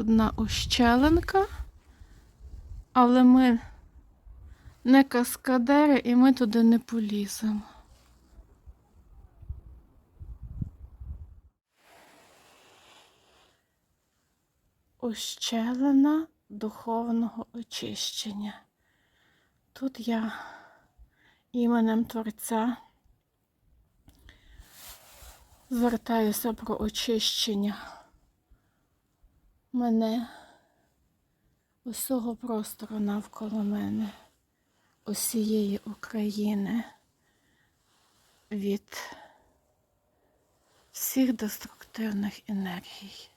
одна ущелинка, але ми не каскадери і ми туди не поліземо. Ущелина духовного очищення. Тут я іменем Творця звертаюся про очищення мене, усього простору навколо мене, усієї України від всіх деструктивних енергій.